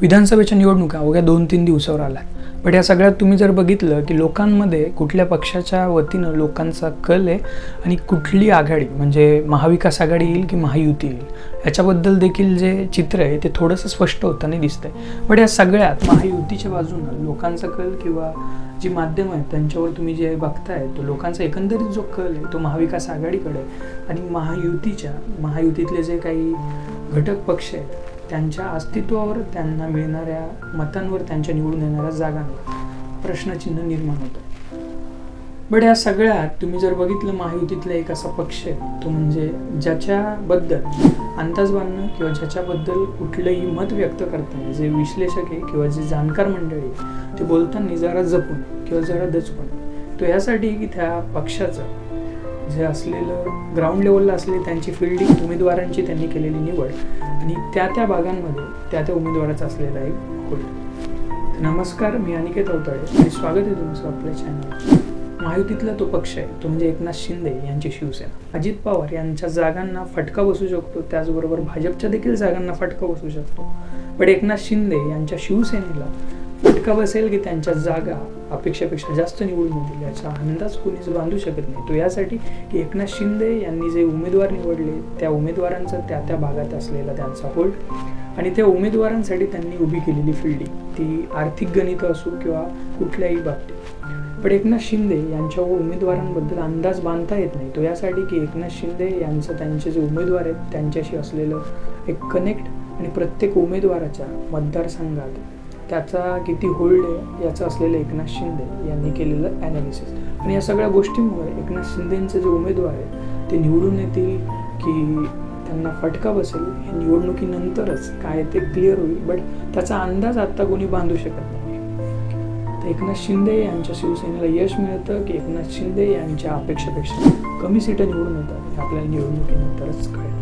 विधानसभेच्या निवडणुका अवघ्या दोन तीन दिवसावर आल्या बट या सगळ्यात तुम्ही जर बघितलं की लोकांमध्ये कुठल्या पक्षाच्या वतीनं लोकांचा कल आहे आणि कुठली आघाडी म्हणजे महाविकास आघाडी येईल की महायुती येईल याच्याबद्दल देखील जे चित्र आहे ते थोडंसं स्पष्ट होताना दिसतंय. बट या सगळ्यात महायुतीच्या बाजूनं लोकांचा कल किंवा जी माध्यमं आहेत त्यांच्यावर तुम्ही जे बघताय तो लोकांचा एकंदरीत जो कल आहे तो महाविकास आघाडीकडे आणि महायुतीच्या महायुतीतले जे काही घटक पक्ष आहेत त्यांच्या अस्तित्वावर त्यांना मिळणाऱ्या मतांवर त्यांच्या निवडून येणाऱ्या जागांवर प्रश्नचिन्ह निर्माण होतं. बट या सगळ्यात तुम्ही जर बघितलं महायुतीतला एक असा पक्ष आहे तो म्हणजे ज्याच्याबद्दल अंदाज बांधणं किंवा ज्याच्याबद्दल कुठलंही मत व्यक्त करताना जे विश्लेषक आहे किंवा जे जाणकार मंडळी आहे ते बोलताना जरा जपून किंवा जरा दचपून तो यासाठी की त्या पक्षाचं जे असलेलं ग्राउंड लेवलला असलेली त्यांची फिल्डिंग उमेदवारांची त्यांनी केलेली निवड. आणि त्या त्या भागांमध्ये त्या त्या उमेदवाराचा असलेला एक होल्ड नमस्कार मी अनिकेत अवतळे आणि स्वागत आहे तुमचं आपल्या चॅनल महायुतीतला तो पक्ष आहे तो म्हणजे एकनाथ शिंदे यांची शिवसेना. अजित पवार यांच्या जागांना फटका बसू शकतो त्याचबरोबर भाजपच्या देखील जागांना फटका बसू शकतो. पण एकनाथ शिंदे यांच्या शिवसेनेला फटका बसेल की त्यांच्या जागा अपेक्षेपेक्षा जास्त निवडून येतील याचा अंदाज कोणीच बांधू शकत नाही. तो यासाठी की एकनाथ शिंदे यांनी जे उमेदवार निवडले त्या उमेदवारांचा त्या त्या भागात असलेला त्यांचा होल्ड आणि त्या उमेदवारांसाठी त्यांनी उभी केलेली फिल्डिंग. ती आर्थिक गणितं असो किंवा कुठल्याही बाबतीत. पण एकनाथ शिंदे यांच्या उमेदवारांबद्दल अंदाज बांधता येत नाही. तो यासाठी की एकनाथ शिंदे यांचं त्यांचे जे उमेदवार आहेत त्यांच्याशी असलेलं एक कनेक्ट आणि प्रत्येक उमेदवाराच्या मतदारसंघात त्याचा किती होल्ड आहे याचं असलेलं एकनाथ शिंदे यांनी केलेलं ॲनालिसिस आणि या सगळ्या गोष्टींमुळे एकनाथ शिंदेंचे जे उमेदवार आहेत ते निवडून येतील की त्यांना फटका बसेल हे निवडणुकीनंतरच काय ते क्लिअर होईल. बट त्याचा अंदाज आत्ता कोणी बांधू शकत नाही. तर एकनाथ शिंदे यांच्या शिवसेनेला यश मिळतं की एकनाथ शिंदे यांच्या अपेक्षेपेक्षा कमी सीटं निवडून येतात हे आपल्याला निवडणुकीनंतरच कळेल.